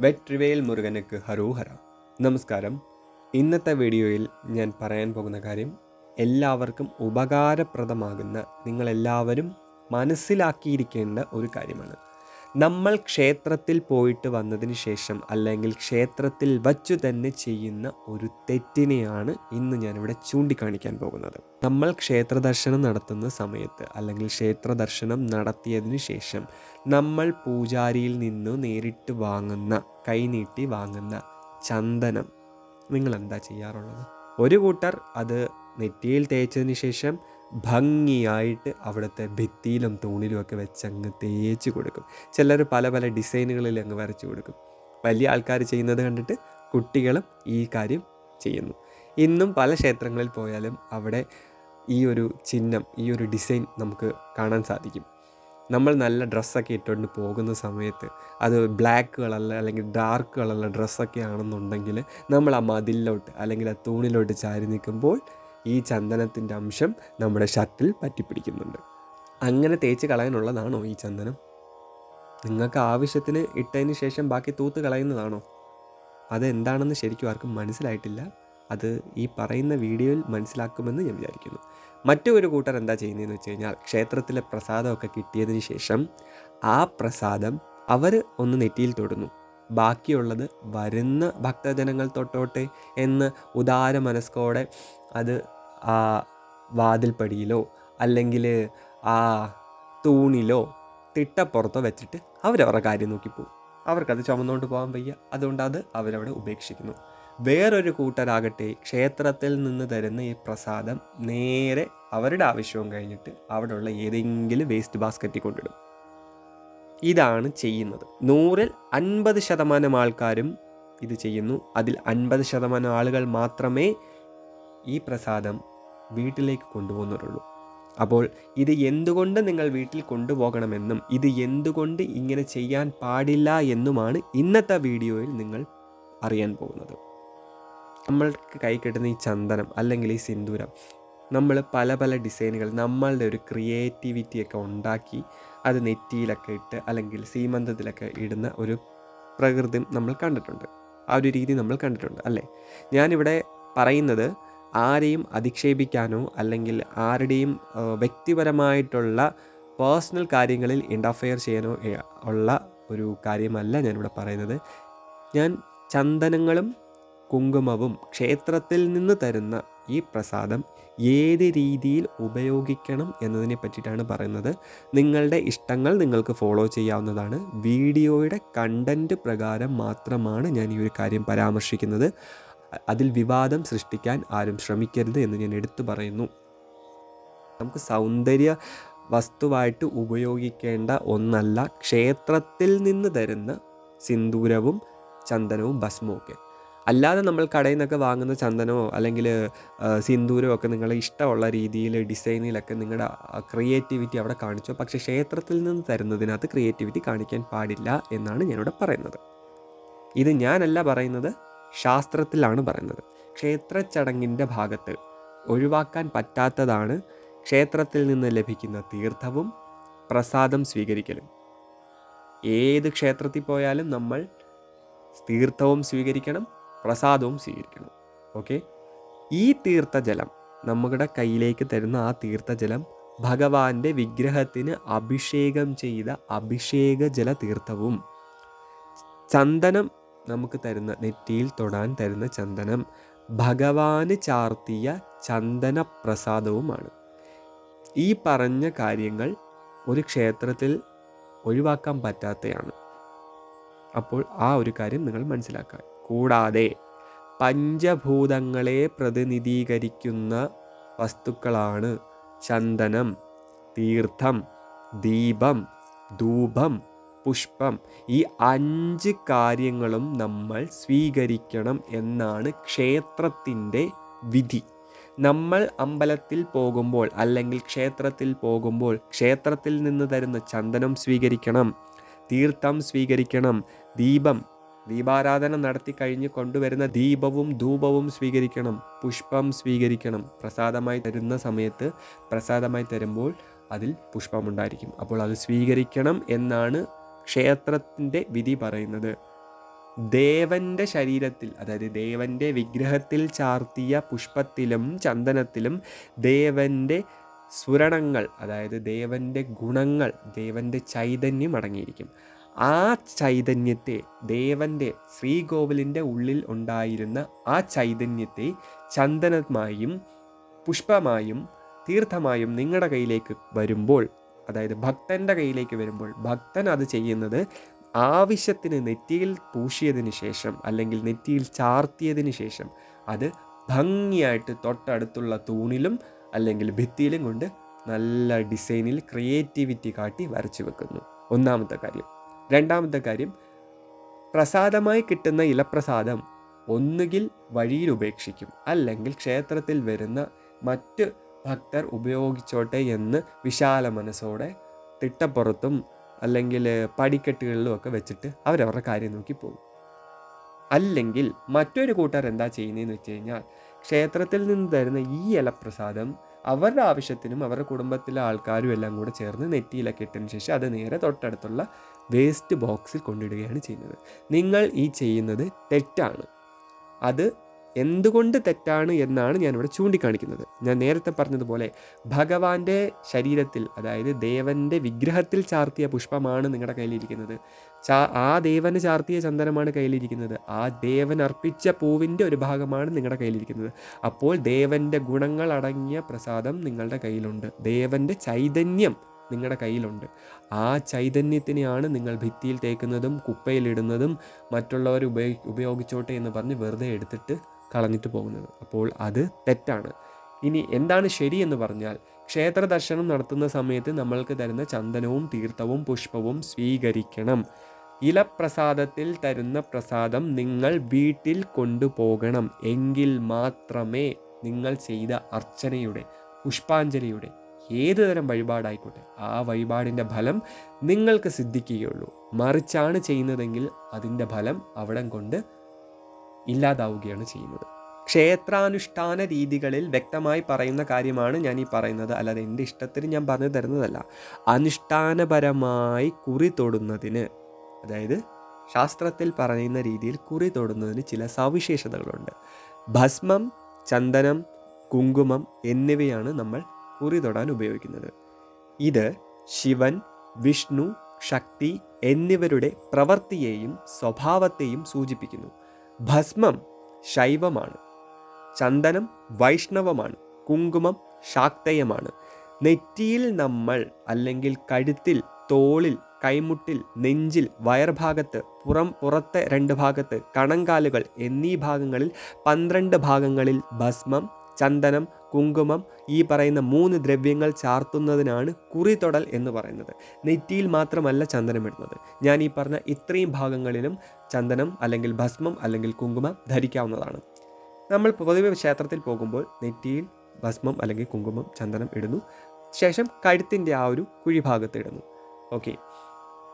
വെട്രിവേൽ മുരുകനക്ക് ഹരോഹര. നമസ്കാരം. ഇന്നത്തെ വീഡിയോയിൽ ഞാൻ പറയാൻ പോകുന്ന കാര്യം എല്ലാവർക്കും ഉപകാരപ്രദമാകുന്ന നിങ്ങളെല്ലാവരും മനസ്സിലാക്കിയിരിക്കേണ്ട ഒരു കാര്യമാണ്. നമ്മൾ ക്ഷേത്രത്തിൽ പോയിട്ട് വന്നതിന് ശേഷം അല്ലെങ്കിൽ ക്ഷേത്രത്തിൽ വച്ചു തന്നെ ചെയ്യുന്ന ഒരു തെറ്റിനെയാണ് ഇന്ന് ഞാനിവിടെ ചൂണ്ടിക്കാണിക്കാൻ പോകുന്നത്. നമ്മൾ ക്ഷേത്ര ദർശനം നടത്തുന്ന സമയത്ത് അല്ലെങ്കിൽ ക്ഷേത്ര ദർശനം നടത്തിയതിന് ശേഷം നമ്മൾ പൂജാരിയിൽ നിന്ന് നേരിട്ട് വാങ്ങുന്ന കൈനീട്ടി വാങ്ങുന്ന ചന്ദനം. നിങ്ങൾ എന്താ ചെയ്യാറുള്ളത്? ഒരു കൂട്ടർ അത് നെറ്റിയിൽ തേച്ചതിന് ശേഷം ഭംഗിയായിട്ട് അവിടുത്തെ ഭിത്തിയിലും തൂണിലും ഒക്കെ വെച്ച് അങ്ങ് തേച്ച് കൊടുക്കും. ചിലർ പല പല ഡിസൈനുകളിൽ അങ്ങ് വരച്ചു കൊടുക്കും. വലിയ ആൾക്കാർ ചെയ്യുന്നത് കണ്ടിട്ട് കുട്ടികളും ഈ കാര്യം ചെയ്യുന്നു. ഇന്നും പല ക്ഷേത്രങ്ങളിൽ പോയാലും അവിടെ ഈ ഒരു ചിഹ്നം ഈ ഒരു ഡിസൈൻ നമുക്ക് കാണാൻ സാധിക്കും. നമ്മൾ നല്ല ഡ്രസ്സൊക്കെ ഇട്ടുകൊണ്ട് പോകുന്ന സമയത്ത് അത് ബ്ലാക്ക് കളറിൽ അല്ലെങ്കിൽ ഡാർക്ക് കളറിലെ ഡ്രസ്സൊക്കെ ആണെന്നുണ്ടെങ്കിൽ നമ്മൾ ആ മതിലിലോട്ട് അല്ലെങ്കിൽ ആ തൂണിലോട്ട് ചാരി നിൽക്കുമ്പോൾ ഈ ചന്ദനത്തിന്റെ അംശം നമ്മുടെ ഷർട്ടിൽ പറ്റിപ്പിടിക്കുന്നുണ്ട്. അങ്ങനെ തേച്ച് കളയാനുള്ളതാണോ ഈ ചന്ദനം? നിങ്ങൾക്ക് ആവശ്യത്തിന് ഇട്ടതിന് ശേഷം ബാക്കി തൂത്ത് കളയുന്നതാണോ? അതെന്താണെന്ന് ശരിക്കും ആർക്കും മനസ്സിലായിട്ടില്ല. അത് ഈ പറയുന്ന വീഡിയോയിൽ മനസ്സിലാക്കുമെന്ന് ഞാൻ വിചാരിക്കുന്നു. മറ്റൊരു കൂട്ടർ എന്താ ചെയ്യുന്നതെന്ന് വെച്ച് കഴിഞ്ഞാൽ ക്ഷേത്രത്തിലെ പ്രസാദമൊക്കെ കിട്ടിയതിന് ശേഷം ആ പ്രസാദം അവർ ഒന്ന് നെറ്റിയിൽ തൊടുന്നു. ബാക്കിയുള്ളത് വരുന്ന ഭക്തജനങ്ങൾ തൊട്ടോട്ടെ എന്ന് ഉദാര മനസ്കോടെ അത് ആ വാതിൽപ്പടിയിലോ അല്ലെങ്കിൽ ആ തൂണിലോ തിട്ടപ്പുറത്തോ വെച്ചിട്ട് അവരവരുടെ കാര്യം നോക്കിപ്പോവും അവർക്കത് ചുമന്നുകൊണ്ട് പോകാൻ വയ്യ. അതുകൊണ്ട് അത് അവരവിടെ ഉപേക്ഷിക്കുന്നു. വേറൊരു കൂട്ടരാകട്ടെ ക്ഷേത്രത്തിൽ നിന്ന് തരുന്ന ഈ പ്രസാദം നേരെ അവരുടെ ആവശ്യവും കഴിഞ്ഞിട്ട് അവിടെയുള്ള ഏതെങ്കിലും വേസ്റ്റ് ബാസ്ക്കറ്റിൽ കൊണ്ടിടും. ഇതാണ് ചെയ്യുന്നത്. നൂറിൽ അൻപത് ശതമാനം ആൾക്കാരും ഇത് ചെയ്യുന്നു. അതിൽ അൻപത് ശതമാനം ആളുകൾ മാത്രമേ ഈ പ്രസാദം വീട്ടിലേക്ക് കൊണ്ടുപോകുന്നവരുള്ളൂ. അപ്പോൾ ഇത് എന്തുകൊണ്ട് നിങ്ങൾ വീട്ടിൽ കൊണ്ടുപോകണമെന്നും ഇത് എന്തുകൊണ്ട് ഇങ്ങനെ ചെയ്യാൻ പാടില്ല എന്നുമാണ് ഇന്നത്തെ വീഡിയോയിൽ നിങ്ങൾ അറിയാൻ പോകുന്നത്. നമ്മൾക്ക് കൈ കിട്ടുന്ന ഈ ചന്ദനം അല്ലെങ്കിൽ ഈ സിന്ദൂരം നമ്മൾ പല പല ഡിസൈനുകൾ നമ്മളുടെ ഒരു ക്രിയേറ്റിവിറ്റിയൊക്കെ ഉണ്ടാക്കി അത് നെറ്റിയിലൊക്കെ ഇട്ട് അല്ലെങ്കിൽ സീമന്തത്തിലൊക്കെ ഇടുന്ന ഒരു പ്രകൃതി നമ്മൾ കണ്ടിട്ടുണ്ട്. ആ ഒരു രീതി നമ്മൾ കണ്ടിട്ടുണ്ട് അല്ലേ? ഞാനിവിടെ പറയുന്നത് ആരെയും അധിക്ഷേപിക്കാനോ അല്ലെങ്കിൽ ആരുടെയും വ്യക്തിപരമായിട്ടുള്ള പേഴ്സണൽ കാര്യങ്ങളിൽ ഇന്റർഫെയർ ചെയ്യാനോ ഉള്ള ഒരു കാര്യമല്ല ഞാനിവിടെ പറയുന്നത്. ഞാൻ ചന്ദനങ്ങളും കുങ്കുമവും ക്ഷേത്രത്തിൽ നിന്ന് തരുന്ന ഈ പ്രസാദം ഏത് രീതിയിൽ ഉപയോഗിക്കണം എന്നതിനെ പറ്റിയിട്ടാണ് പറയുന്നത്. നിങ്ങളുടെ ഇഷ്ടങ്ങൾ നിങ്ങൾക്ക് ഫോളോ ചെയ്യാവുന്നതാണ്. വീഡിയോയുടെ കണ്ടന്റ് പ്രകാരം മാത്രമാണ് ഞാൻ ഈ ഒരു കാര്യം പരാമർശിക്കുന്നത്. അതിൽ വിവാദം സൃഷ്ടിക്കാൻ ആരും ശ്രമിക്കരുത് എന്ന് ഞാൻ എടുത്തു പറയുന്നു. നമുക്ക് സൗന്ദര്യ വസ്തുവായിട്ട് ഉപയോഗിക്കേണ്ട ഒന്നല്ല ക്ഷേത്രത്തിൽ നിന്ന് തരുന്ന സിന്ദൂരവും ചന്ദനവും ഭസ്മവും അല്ലാതെ നമ്മൾ കടയിൽ നിന്നൊക്കെ വാങ്ങുന്ന ചന്ദനമോ അല്ലെങ്കിൽ സിന്ദൂരമോ ഒക്കെ നിങ്ങളെ ഇഷ്ടമുള്ള രീതിയിൽ ഡിസൈനിലൊക്കെ നിങ്ങളുടെ ക്രിയേറ്റിവിറ്റി അവിടെ കാണിച്ചോ. പക്ഷേ ക്ഷേത്രത്തിൽ നിന്ന് തരുന്നതിനകത്ത് ക്രിയേറ്റിവിറ്റി കാണിക്കാൻ പാടില്ല എന്നാണ് ഞാനിവിടെ പറയുന്നത്. ഇത് ഞാനല്ല പറയുന്നത് ശാസ്ത്രത്തിലാണ് പറയുന്നത്. ക്ഷേത്ര ചടങ്ങിന്റെ ഭാഗത്ത് ഒഴിവാക്കാൻ പറ്റാത്തതാണ് ക്ഷേത്രത്തിൽ നിന്ന് ലഭിക്കുന്ന തീർത്ഥവും പ്രസാദം സ്വീകരിക്കലും. ഏത് ക്ഷേത്രത്തിൽ പോയാലും നമ്മൾ തീർത്ഥവും സ്വീകരിക്കണം പ്രസാദവും സ്വീകരിക്കണം. ഓക്കെ? ഈ തീർത്ഥജലം നമ്മുടെ കയ്യിലേക്ക് തരുന്ന ആ തീർത്ഥജലം ഭഗവാന്റെ വിഗ്രഹത്തിന് അഭിഷേകം ചെയ്ത അഭിഷേക ജല തീർത്ഥവും ചന്ദനം നമുക്ക് തരുന്ന നെറ്റിയിൽ തൊടാൻ തരുന്ന ചന്ദനം ഭഗവാന് ചാർത്തിയ ചന്ദന പ്രസാദവുമാണ് ഈ പറഞ്ഞ കാര്യങ്ങൾ ഒരു ക്ഷേത്രത്തിൽ ഒഴിവാക്കാൻ പറ്റാത്തയാണ്. അപ്പോൾ ആ ഒരു കാര്യം നിങ്ങൾ മനസ്സിലാക്കുക. കൂടാതെ പഞ്ചഭൂതങ്ങളെ പ്രതിനിധീകരിക്കുന്ന വസ്തുക്കളാണ് ചന്ദനം തീർത്ഥം ദീപം ധൂപം പുഷ്പം. ഈ അഞ്ച് കാര്യങ്ങളും നമ്മൾ സ്വീകരിക്കണം എന്നാണ് ക്ഷേത്രത്തിന്റെ വിധി. നമ്മൾ അമ്പലത്തിൽ പോകുമ്പോൾ അല്ലെങ്കിൽ ക്ഷേത്രത്തിൽ പോകുമ്പോൾ ക്ഷേത്രത്തിൽ നിന്ന് തരുന്ന ചന്ദനം സ്വീകരിക്കണം തീർത്ഥം സ്വീകരിക്കണം ദീപം ദീപാരാധന നടത്തി കഴിഞ്ഞ് കൊണ്ടുവരുന്ന ദീപവും ധൂപവും സ്വീകരിക്കണം പുഷ്പം സ്വീകരിക്കണം. പ്രസാദമായി തരുന്ന സമയത്ത് പ്രസാദമായി തരുമ്പോൾ അതിൽ പുഷ്പമുണ്ടായിരിക്കും അപ്പോൾ അത് സ്വീകരിക്കണം എന്നാണ് ക്ഷേത്രത്തിന്റെ വിധി പറയുന്നത്. ദേവന്റെ ശരീരത്തിൽ അതായത് ദേവന്റെ വിഗ്രഹത്തിൽ ചാർത്തിയ പുഷ്പത്തിലും ചന്ദനത്തിലും ദേവന്റെ സ്ഫുരണങ്ങൾ അതായത് ദേവന്റെ ഗുണങ്ങൾ ദേവന്റെ ചൈതന്യം അടങ്ങിയിരിക്കും. ആ ചൈതന്യത്തെ ദേവന്റെ ശ്രീകോവിലിന്റെ ഉള്ളിൽ ഉണ്ടായിരുന്ന ആ ചൈതന്യത്തെ ചന്ദനമായും പുഷ്പമായും തീർത്ഥമായും നിങ്ങളുടെ കയ്യിലേക്ക് വരുമ്പോൾ അതായത് ഭക്തന്റെ കയ്യിലേക്ക് വരുമ്പോൾ ഭക്തൻ അത് ചെയ്യുന്നത് ആവശ്യത്തിന് നെറ്റിയിൽ പൂശിയതിന് ശേഷം അല്ലെങ്കിൽ നെറ്റിയിൽ ചാർത്തിയതിന് ശേഷം അത് ഭംഗിയായിട്ട് തൊട്ടടുത്തുള്ള തൂണിലും അല്ലെങ്കിൽ ഭിത്തിയിലും കൊണ്ട് നല്ല ഡിസൈനിൽ ക്രിയേറ്റിവിറ്റി കാട്ടി വരച്ചു വെക്കുന്നു. ഒന്നാമത്തെ കാര്യം. രണ്ടാമത്തെ കാര്യം പ്രസാദമായി കിട്ടുന്ന ഇലപ്രസാദം ഒന്നുകിൽ വഴിയിൽ ഉപേക്ഷിക്കും അല്ലെങ്കിൽ ക്ഷേത്രത്തിൽ വരുന്ന മറ്റ് ഭക്തർ ഉപയോഗിച്ചോട്ടെ എന്ന് വിശാല മനസ്സോടെ തിട്ടപ്പുറത്തും അല്ലെങ്കിൽ പടിക്കെട്ടുകളിലും ഒക്കെ വെച്ചിട്ട് അവരവരുടെ കാര്യം നോക്കി പോകും. അല്ലെങ്കിൽ മറ്റൊരു കൂട്ടർ എന്താ ചെയ്യുന്നതെന്ന് വെച്ച് കഴിഞ്ഞാൽ ക്ഷേത്രത്തിൽ നിന്ന് തരുന്ന ഈ ഇലപ്രസാദം അവരുടെ ആവശ്യത്തിനും അവരുടെ കുടുംബത്തിലെ ആൾക്കാരും എല്ലാം കൂടെ ചേർന്ന് നെറ്റിയിലൊക്കെ ഇട്ടതിന് ശേഷം അത് നേരെ തൊട്ടടുത്തുള്ള വേസ്റ്റ് ബോക്സിൽ കൊണ്ടിടുകയാണ് ചെയ്യുന്നത്. നിങ്ങൾ ഈ ചെയ്യുന്നത് തെറ്റാണ്. അത് എന്തുകൊണ്ട് തെറ്റാണ് എന്നാണ് ഞാനിവിടെ ചൂണ്ടിക്കാണിക്കുന്നത്. ഞാൻ നേരത്തെ പറഞ്ഞതുപോലെ ഭഗവാന്റെ ശരീരത്തിൽ അതായത് ദേവന്റെ വിഗ്രഹത്തിൽ ചാർത്തിയ പുഷ്പമാണ് നിങ്ങളുടെ കയ്യിലിരിക്കുന്നത്. ചാ ആ ദേവന് ചാർത്തിയ ചന്ദനമാണ് കയ്യിലിരിക്കുന്നത്. ആ ദേവൻ അർപ്പിച്ച പൂവിന്റെ ഒരു ഭാഗമാണ് നിങ്ങളുടെ കയ്യിലിരിക്കുന്നത്. അപ്പോൾ ദേവന്റെ ഗുണങ്ങൾ അടങ്ങിയ പ്രസാദം നിങ്ങളുടെ കയ്യിലുണ്ട്. ദേവന്റെ ചൈതന്യം നിങ്ങളുടെ കയ്യിലുണ്ട്. ആ ചൈതന്യത്തിനെയാണ് നിങ്ങൾ ഭിത്തിയിൽ തേക്കുന്നതും കുപ്പയിലിടുന്നതും മറ്റുള്ളവർ ഉപയോഗി ഉപയോഗിച്ചോട്ടെ എന്ന് പറഞ്ഞ് വെറുതെ എടുത്തിട്ട് കളഞ്ഞിട്ട് പോകുന്നത്. അപ്പോൾ അത് തെറ്റാണ്. ഇനി എന്താണ് ശരിയെന്ന് പറഞ്ഞാൽ ക്ഷേത്ര ദർശനം നടത്തുന്ന സമയത്ത് നമ്മൾക്ക് തരുന്ന ചന്ദനവും തീർത്ഥവും പുഷ്പവും സ്വീകരിക്കണം. ഇലപ്രസാദത്തിൽ തരുന്ന പ്രസാദം നിങ്ങൾ വീട്ടിൽ കൊണ്ടുപോകണം. എങ്കിൽ മാത്രമേ നിങ്ങൾ ചെയ്ത അർച്ചനയുടെ പുഷ്പാഞ്ജലിയുടെ ഏതു തരം വഴിപാടായിക്കോട്ടെ ആ വഴിപാടിന്റെ ഫലം നിങ്ങൾക്ക് സിദ്ധിക്കുകയുള്ളൂ. മറിച്ചാണ് ചെയ്യുന്നതെങ്കിൽ അതിന്റെ ഫലം അവിടം കൊണ്ട് ഇല്ലാതാവുകയാണ് ചെയ്യുന്നത്. ക്ഷേത്രാനുഷ്ഠാന രീതികളിൽ വ്യക്തമായി പറയുന്ന കാര്യമാണ് ഞാൻ ഈ പറയുന്നത്. അല്ലാതെ എന്റെ ഇഷ്ടത്തിന് ഞാൻ പറഞ്ഞു തരുന്നതല്ല. അനുഷ്ഠാനപരമായി കുറി തൊടുന്നതിന് അതായത് ശാസ്ത്രത്തിൽ പറയുന്ന രീതിയിൽ കുറി തൊടുന്നതിന് ചില സവിശേഷതകളുണ്ട്. ഭസ്മം ചന്ദനം കുങ്കുമം എന്നിവയാണ് നമ്മൾ കുറി തൊടാൻ ഉപയോഗിക്കുന്നത്. ഇത് ശിവൻ വിഷ്ണു ശക്തി എന്നിവരുടെ പ്രവൃത്തിയെയും സ്വഭാവത്തെയും സൂചിപ്പിക്കുന്നു. ഭസ്മം ശൈവമാണ്. ചന്ദനം വൈഷ്ണവമാണ്. കുങ്കുമം ശാക്തയമാണ്. നെറ്റിയിൽ നമ്മൾ അല്ലെങ്കിൽ കഴുത്തിൽ തോളിൽ കൈമുട്ടിൽ നെഞ്ചിൽ വയർഭാഗത്ത് പുറം പുറത്തെ രണ്ട് ഭാഗത്ത് കണങ്കാലുകൾ എന്നീ ഭാഗങ്ങളിൽ പന്ത്രണ്ട് ഭാഗങ്ങളിൽ ഭസ്മം ചന്ദനം കുങ്കുമം ഈ പറയുന്ന മൂന്ന് ദ്രവ്യങ്ങൾ ചാർത്തുന്നതിനാണ് കുറിതൊടൽ എന്ന് പറയുന്നത്. നെറ്റിയിൽ മാത്രമല്ല ചന്ദനമിടുന്നത് ഞാൻ ഈ പറഞ്ഞ ഇത്രയും ഭാഗങ്ങളിലും ചന്ദനം അല്ലെങ്കിൽ ഭസ്മം അല്ലെങ്കിൽ കുങ്കുമം ധരിക്കാവുന്നതാണ്. നമ്മൾ പൊതുവെ ക്ഷേത്രത്തിൽ പോകുമ്പോൾ നെറ്റിയിൽ ഭസ്മം അല്ലെങ്കിൽ കുങ്കുമം ചന്ദനം ഇടുന്നു. ശേഷം കഴുത്തിന്റെ ആ ഒരു കുഴിഭാഗത്ത് ഇടുന്നു. ഓക്കെ.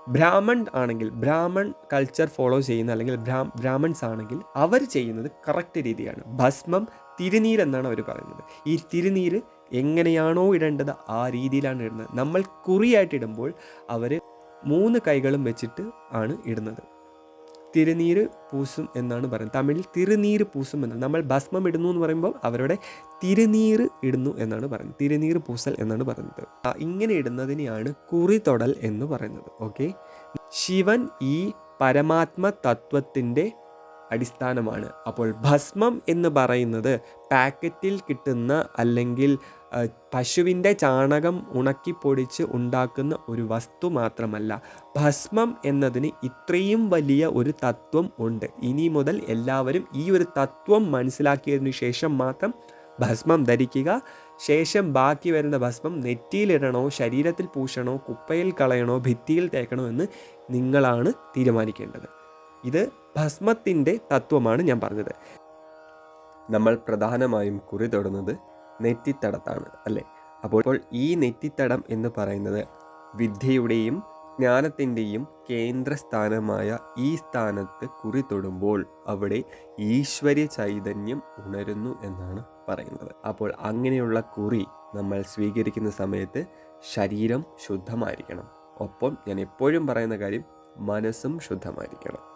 ബ്രാഹ്മൺ ആണെങ്കിൽ ബ്രാഹ്മൺ കൾച്ചർ ഫോളോ ചെയ്യുന്ന അല്ലെങ്കിൽ ബ്രാ ബ്രാഹ്മൺസ് ആണെങ്കിൽ അവർ ചെയ്യുന്നത് കറക്റ്റ് രീതിയാണ്. ഭസ്മം തിരുനീരെന്നാണ് അവർ പറയുന്നത്. ഈ തിരുനീര് എങ്ങനെയാണോ ഇടേണ്ടത് ആ രീതിയിലാണ് ഇടുന്നത്. നമ്മൾ കുറിയായിട്ട് ഇടുമ്പോൾ അവർ മൂന്ന് കൈകളും വെച്ചിട്ട് ആണ് ഇടുന്നത്. തിരുനീര് പൂസും എന്നാണ് പറയുന്നത്. തമിഴിൽ തിരുനീര് പൂസും എന്ന് നമ്മൾ ഭസ്മം ഇടുന്നു എന്ന് പറയുമ്പോൾ അവരുടെ തിരുനീര് ഇടുന്നു എന്നാണ് പറയുന്നത്. തിരുനീര് പൂസൽ എന്നാണ് പറയുന്നത്. ഇങ്ങനെ ഇടുന്നതിനെയാണ് കുറി തൊടൽ എന്ന് പറയുന്നത്. ഓക്കെ? ശിവൻ ഈ പരമാത്മ തത്വത്തിന്റെ അടിസ്ഥാനമാണ്. അപ്പോൾ ഭസ്മം എന്ന് പറയുന്നത് പാക്കറ്റിൽ കിട്ടുന്ന അല്ലെങ്കിൽ പശുവിന്റെ ചാണകം ഉണക്കിപ്പൊടിച്ച് ഉണ്ടാക്കുന്ന ഒരു വസ്തു മാത്രമല്ല. ഭസ്മം എന്നതിന് ഇത്രയും വലിയ ഒരു തത്വം ഉണ്ട്. ഇനി മുതൽ എല്ലാവരും ഈ ഒരു തത്വം മനസ്സിലാക്കിയതിനു ശേഷം മാത്രം ഭസ്മം ധരിക്കുക. ശേഷം ബാക്കി വരുന്ന ഭസ്മം നെറ്റിയിലിടണോ ശരീരത്തിൽ പൂശണോ കുപ്പയിൽ കളയണോ ഭിത്തിയിൽ തേക്കണോ എന്ന് നിങ്ങളാണ് തീരുമാനിക്കേണ്ടത്. ഇത് ഭസ്മത്തിന്റെ തത്വമാണ് ഞാൻ പറഞ്ഞത്. നമ്മൾ പ്രധാനമായും കുറി തൊടുന്നത് നെറ്റിത്തടത്താണ് അല്ലേ? അപ്പോൾ ഈ നെറ്റിത്തടം എന്ന് പറയുന്നത് വിദ്യയുടെയും ജ്ഞാനത്തിന്റെയും കേന്ദ്രസ്ഥാനമായ ഈ സ്ഥാനത്ത് കുറി തൊടുമ്പോൾ അവിടെ ഈശ്വര്യ ചൈതന്യം ഉണരുന്നു എന്നാണ് പറയുന്നത്. അപ്പോൾ അങ്ങനെയുള്ള കുറി നമ്മൾ സ്വീകരിക്കുന്ന സമയത്ത് ശരീരം ശുദ്ധമായിരിക്കണം. ഒപ്പം ഞാൻ എപ്പോഴും പറയുന്ന കാര്യം മനസ്സും ശുദ്ധമായിരിക്കണം.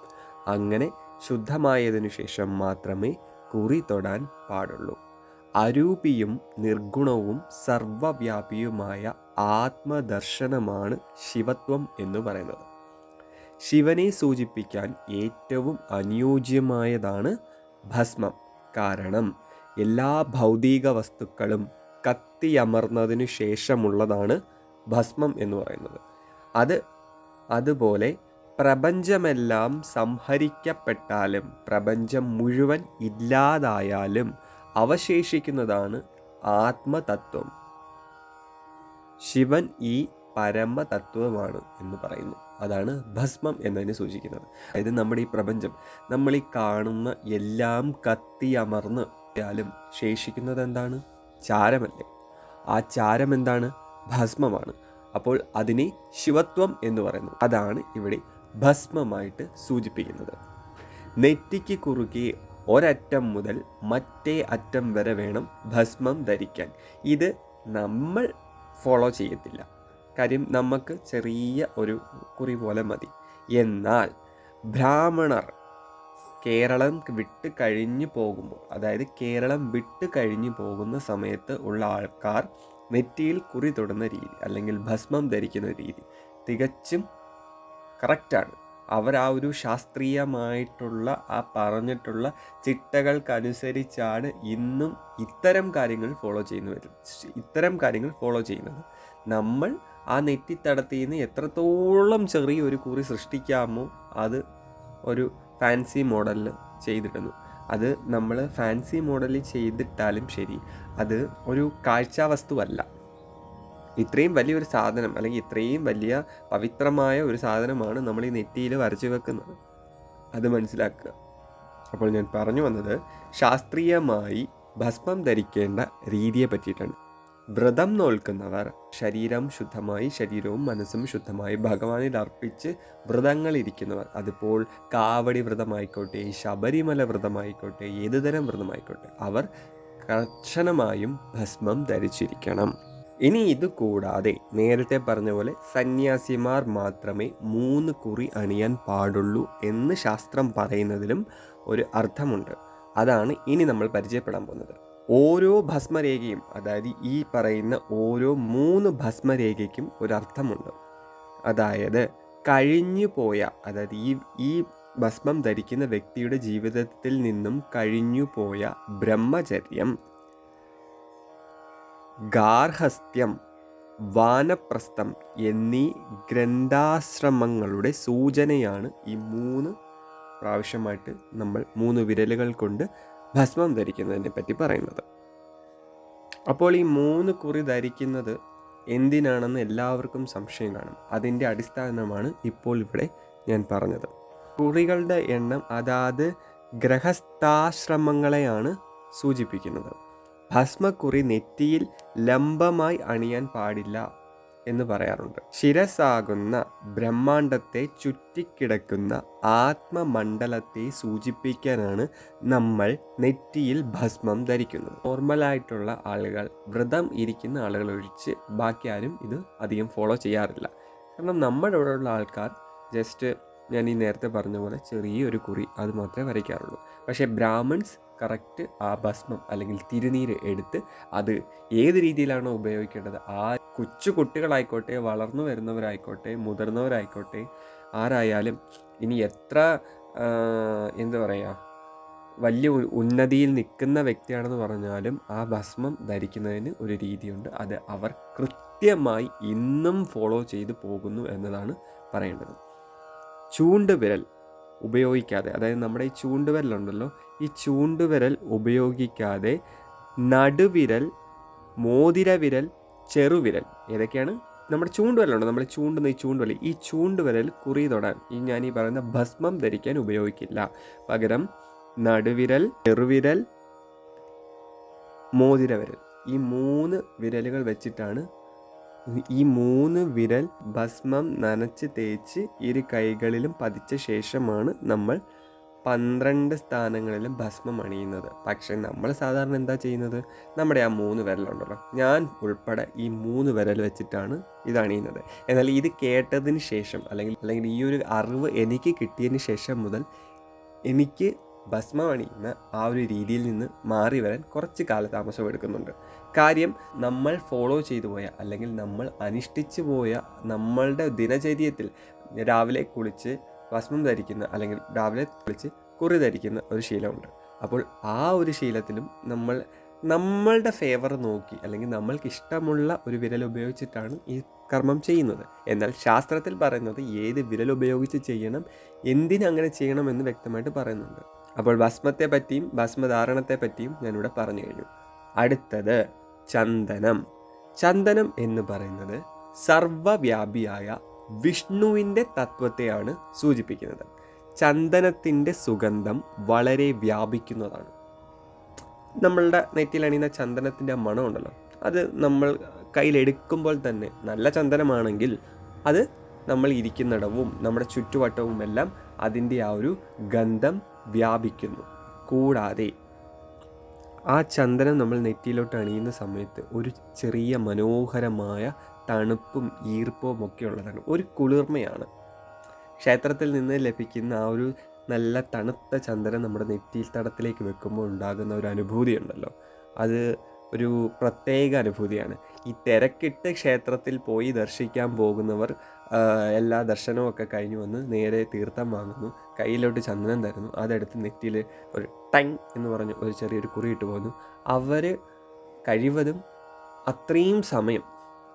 അങ്ങനെ ശുദ്ധമായതിനു ശേഷം മാത്രമേ കുറി തൊടാൻ പാടുള്ളൂ. അരൂപിയും നിർഗുണവും സർവവ്യാപിയുമായ ആത്മദർശനമാണ് ശിവത്വം എന്ന് പറയുന്നത്. ശിവനെ സൂചിപ്പിക്കാൻ ഏറ്റവും അനുയോജ്യമായതാണ് ഭസ്മം. കാരണം എല്ലാ ഭൗതിക വസ്തുക്കളും കത്തിയമർന്നതിനു ശേഷമുള്ളതാണ് ഭസ്മം എന്ന് പറയുന്നത്. അത് അതുപോലെ പ്രപഞ്ചമെല്ലാം സംഹരിക്കപ്പെട്ടാലും പ്രപഞ്ചം മുഴുവൻ ഇല്ലാതായാലും അവശേഷിക്കുന്നതാണ് ആത്മതത്വം. ശിവൻ ഈ പരമതത്വമാണ് എന്ന് പറയുന്നു. അതാണ് ഭസ്മം എന്നതിനെ സൂചിക്കുന്നത് അതായത് നമ്മുടെ ഈ പ്രപഞ്ചം നമ്മൾ ഈ കാണുന്ന എല്ലാം കത്തി അമർന്ന് ാലും ശേഷിക്കുന്നത് എന്താണ്? ചാരമല്ലേ. ആ ചാരം എന്താണ് ഭസ്മമാണ്. അപ്പോൾ അതിനെ ശിവത്വം എന്ന് പറയുന്നു. അതാണ് ഇവിടെ ഭസ്മമായിട്ട് സൂചിപ്പിക്കുന്നത്. നെറ്റിക്ക് കുറുകെ ഒരറ്റം മുതൽ മറ്റേ അറ്റം വരെ വേണം ഭസ്മം ധരിക്കാൻ. ഇത് നമ്മൾ ഫോളോ ചെയ്യത്തില്ല. കാര്യം നമുക്ക് ചെറിയ ഒരു കുറി പോലെ മതി. എന്നാൽ ബ്രാഹ്മണർ കേരളം വിട്ട് കഴിഞ്ഞു പോകുമ്പോൾ അതായത് കേരളം വിട്ട് കഴിഞ്ഞു പോകുന്ന സമയത്ത് ഉള്ള ആൾക്കാർ നെറ്റിയിൽ കുറി തൊടുന്ന രീതി അല്ലെങ്കിൽ ഭസ്മം ധരിക്കുന്ന രീതി തികച്ചും കറക്റ്റാണ്. അവർ ആ ഒരു ശാസ്ത്രീയമായിട്ടുള്ള ആ പറഞ്ഞിട്ടുള്ള ചിട്ടകൾക്കനുസരിച്ചാണ് ഇന്നും ഇത്തരം കാര്യങ്ങൾ ഫോളോ ചെയ്യുന്നവർ ഇത്തരം കാര്യങ്ങൾ ഫോളോ ചെയ്യുന്നത്. നമ്മൾ ആ നെറ്റിത്തടത്തിൽ നിന്ന് എത്രത്തോളം ചെറിയൊരു കുറി സൃഷ്ടിക്കാമോ അത് ഒരു ഫാൻസി മോഡലിൽ ചെയ്തിടുന്നു. അത് നമ്മൾ ഫാൻസി മോഡലിൽ ചെയ്തിട്ടാലും ശരി. അത് ഒരു കാഴ്ചാ വസ്തുവല്ല. ഇത്രയും വലിയൊരു സാധനം അല്ലെങ്കിൽ ഇത്രയും വലിയ പവിത്രമായ ഒരു സാധനമാണ് നമ്മൾ ഈ നെറ്റിയിൽ വരച്ചു വെക്കുന്നത്. അത് മനസ്സിലാക്കുക. അപ്പോൾ ഞാൻ പറഞ്ഞു വന്നത് ശാസ്ത്രീയമായി ഭസ്മം ധരിക്കേണ്ട രീതിയെ പറ്റിയിട്ടാണ്. വ്രതം നോൽക്കുന്നവർ ശരീരം ശുദ്ധമായി ശരീരവും മനസ്സും ശുദ്ധമായി ഭഗവാനിൽ അർപ്പിച്ച് വ്രതങ്ങളിരിക്കുന്നവർ അതിപ്പോൾ കാവടി വ്രതമായിക്കോട്ടെ ശബരിമല വ്രതമായിക്കോട്ടെ ഏതുതരം വ്രതമായിക്കോട്ടെ അവർ കർശനമായും ഭസ്മം ധരിച്ചിരിക്കണം. ഇനി ഇത് കൂടാതെ നേരത്തെ പറഞ്ഞ പോലെ സന്യാസിമാർ മാത്രമേ മൂന്ന് കുറി അണിയാൻ പാടുള്ളൂ എന്ന് ശാസ്ത്രം പറയുന്നതിലും ഒരു അർത്ഥമുണ്ട്. അതാണ് ഇനി നമ്മൾ പരിചയപ്പെടാൻ പോകുന്നത്. ഓരോ ഭസ്മരേഖയും അതായത് ഈ പറയുന്ന ഓരോ മൂന്ന് ഭസ്മരേഖയ്ക്കും ഒരർത്ഥമുണ്ട് അതായത് കഴിഞ്ഞു പോയ അതായത് ഈ ഈ ഭസ്മം ധരിക്കുന്ന വ്യക്തിയുടെ ജീവിതത്തിൽ നിന്നും കഴിഞ്ഞു പോയ ബ്രഹ്മചര്യം ഗാർഹസ്ഥ്യം വാനപ്രസ്ഥം എന്നീ ഗ്രന്ഥാശ്രമങ്ങളുടെ സൂചനയാണ് ഈ മൂന്ന് പ്രാവശ്യമായിട്ട് നമ്മൾ മൂന്ന് വിരലുകൾ കൊണ്ട് ഭസ്മം ധരിക്കുന്നതിനെ പറ്റി പറയുന്നത്. അപ്പോൾ ഈ മൂന്ന് കുറി ധരിക്കുന്നത് എന്തിനാണെന്ന് എല്ലാവർക്കും സംശയം കാണും. അതിന്റെ അടിസ്ഥാനമാണ് ഇപ്പോൾ ഇവിടെ ഞാൻ പറഞ്ഞത്. കുറികളുടെ എണ്ണം അതാത് ഗ്രഹസ്ഥാശ്രമങ്ങളെയാണ് സൂചിപ്പിക്കുന്നത്. ഭസ്മക്കുറി നെറ്റിയിൽ ലംബമായി അണിയാൻ പാടില്ല എന്ന് പറയാറുണ്ട്. ശിരസാകുന്ന ബ്രഹ്മാണ്ടത്തെ ചുറ്റിക്കിടക്കുന്ന ആത്മമണ്ഡലത്തെ സൂചിപ്പിക്കാനാണ് നമ്മൾ നെറ്റിയിൽ ഭസ്മം ധരിക്കുന്നത്. നോർമലായിട്ടുള്ള ആളുകൾ വ്രതം ഇരിക്കുന്ന ആളുകൾ ഒഴിച്ച് ബാക്കി ആരും ഇത് അധികം ഫോളോ ചെയ്യാറില്ല. കാരണം നമ്മുടെ ഇവിടെയുള്ള ആൾക്കാർ ജസ്റ്റ് ഞാൻ ഈ നേരത്തെ പറഞ്ഞ പോലെ ചെറിയൊരു കുറി അത് മാത്രമേ വരയ്ക്കാറുള്ളൂ. പക്ഷേ ബ്രാഹ്മൺസ് കറക്റ്റ് ആ ഭസ്മം അല്ലെങ്കിൽ തിരുനീര് എടുത്ത് അത് ഏത് രീതിയിലാണോ ഉപയോഗിക്കേണ്ടത്? ആ കൊച്ചു കുട്ടികളായിക്കോട്ടെ വളർന്നു വരുന്നവരായിക്കോട്ടെ മുതിർന്നവരായിക്കോട്ടെ ആരായാലും ഇനി എത്ര എന്താ പറയുക വലിയ ഉന്നതിയിൽ നിൽക്കുന്ന വ്യക്തിയാണെന്ന് പറഞ്ഞാലും ആ ഭസ്മം ധരിക്കുന്നതിന് ഒരു രീതിയുണ്ട്. അത് അവർ കൃത്യമായി ഇന്നും ഫോളോ ചെയ്തു പോകുന്നു എന്നതാണ് പറയേണ്ടത്. ചൂണ്ടുവിരൽ ഉപയോഗിക്കാതെ അതായത് നമ്മുടെ ഈ ചൂണ്ടുവിരലുണ്ടല്ലോ ഈ ചൂണ്ടുവിരൽ ഉപയോഗിക്കാതെ നടുവിരൽ മോതിരവിരൽ ചെറുവിരൽ ഏതൊക്കെയാണ്? നമ്മുടെ ചൂണ്ടുവിരലുണ്ട്. നമ്മൾ ചൂണ്ടുന്ന ഈ ചൂണ്ടുവിരൽ ഈ ചൂണ്ടുവിരൽ കുറി തൊടാൻ ഈ ഞാൻ ഈ പറയുന്ന ഭസ്മം ധരിക്കാൻ ഉപയോഗിക്കില്ല. പകരം നടുവിരൽ ചെറുവിരൽ മോതിരവിരൽ ഈ മൂന്ന് വിരലുകൾ വെച്ചിട്ടാണ് ഈ മൂന്ന് വിരൽ ഭസ്മം നനച്ച് തേച്ച് ഇരു കൈകളിലും പതിച്ച ശേഷമാണ് നമ്മൾ പന്ത്രണ്ട് സ്ഥാനങ്ങളിലും ഭസ്മം അണിയുന്നത്. പക്ഷേ നമ്മൾ സാധാരണ എന്താ ചെയ്യുന്നത്? നമ്മുടെ ആ മൂന്ന് വിരലുണ്ടല്ലോ. ഞാൻ ഉൾപ്പെടെ ഈ മൂന്ന് വിരൽ വെച്ചിട്ടാണ് ഇത് അണിയുന്നത്. എന്നാൽ ഇത് കേട്ടതിന് ശേഷം അല്ലെങ്കിൽ അല്ലെങ്കിൽ ഈ ഒരു അറിവ് എനിക്ക് കിട്ടിയതിന് ശേഷം മുതൽ എനിക്ക് ഭസ്മം അണിയുന്ന ആ ഒരു രീതിയിൽ നിന്ന് മാറി വരാൻ കുറച്ച് കാലതാമസം എടുക്കുന്നുണ്ട്. കാര്യം നമ്മൾ ഫോളോ ചെയ്തു പോയ അല്ലെങ്കിൽ നമ്മൾ അനുഷ്ഠിച്ചു പോയ നമ്മളുടെ ദിനചര്യത്തിൽ രാവിലെ കുളിച്ച് ഭസ്മം ധരിക്കുന്ന അല്ലെങ്കിൽ രാവിലെ കുളിച്ച് കുറി ധരിക്കുന്ന ഒരു ശീലമുണ്ട്. അപ്പോൾ ആ ഒരു ശീലത്തിലും നമ്മൾ നമ്മളുടെ ഫേവർ നോക്കി അല്ലെങ്കിൽ നമ്മൾക്ക് ഇഷ്ടമുള്ള ഒരു വിരൽ ഉപയോഗിച്ചിട്ടാണ് ഈ കർമ്മം ചെയ്യുന്നത്. എന്നാൽ ശാസ്ത്രത്തിൽ പറയുന്നത് ഏത് വിരൽ ഉപയോഗിച്ച് ചെയ്യണം എന്തിനങ്ങനെ ചെയ്യണം എന്ന് വ്യക്തമായിട്ട് പറയുന്നുണ്ട്. അപ്പോൾ ഭസ്മത്തെ പറ്റിയും ഭസ്മധാരണത്തെ പറ്റിയും ഞാനിവിടെ പറഞ്ഞു കഴിഞ്ഞു. അടുത്തത് ചന്ദനം. ചന്ദനം എന്ന് പറയുന്നത് സർവവ്യാപിയായ വിഷ്ണുവിന്റെ തത്വത്തെയാണ് സൂചിപ്പിക്കുന്നത്. ചന്ദനത്തിന്റെ സുഗന്ധം വളരെ വ്യാപിക്കുന്നതാണ്. നമ്മളുടെ നെറ്റിയിൽ അണിയുന്ന ചന്ദനത്തിന്റെ മണം മണമുണ്ടല്ലോ അത് നമ്മൾ കയ്യിലെടുക്കുമ്പോൾ തന്നെ നല്ല ചന്ദനമാണെങ്കിൽ അത് നമ്മൾ ഇരിക്കുന്നിടവും നമ്മുടെ ചുറ്റുവട്ടവും എല്ലാം അതിന്റെ ആ ഒരു ഗന്ധം വ്യാപിക്കുന്നു. കൂടാതെ ആ ചന്ദനം നമ്മൾ നെറ്റിയിലോട്ട് അണിയുന്ന സമയത്ത് ഒരു ചെറിയ മനോഹരമായ തണുപ്പും ഈർപ്പവും ഒക്കെ ഉള്ളതാണ്. ഒരു കുളിർമയാണ്. ക്ഷേത്രത്തിൽ നിന്ന് ലഭിക്കുന്ന ആ ഒരു നല്ല തണുത്ത ചന്ദനം നമ്മുടെ നെറ്റിയിൽ തടത്തിലേക്ക് വെക്കുമ്പോൾ ഉണ്ടാകുന്ന ഒരു അനുഭൂതി ഉണ്ടല്ലോ. അത് ഒരു പ്രത്യേക അനുഭൂതിയാണ്. ഈ തിരക്കിട്ട് ക്ഷേത്രത്തിൽ പോയി ദർശിക്കാൻ പോകുന്നവർ എല്ലാ ദർശനവും ഒക്കെ കഴിഞ്ഞു വന്ന് നേരെ തീർത്ഥം വാങ്ങുന്നു കയ്യിലോട്ട് ചന്ദനം തരുന്നു അതെടുത്ത് നെറ്റിയിൽ ഒരു ടങ് എന്ന് പറഞ്ഞ് ഒരു ചെറിയൊരു കുറിയിട്ട് പോകുന്നു. അവർ കഴിവതും അത്രയും സമയം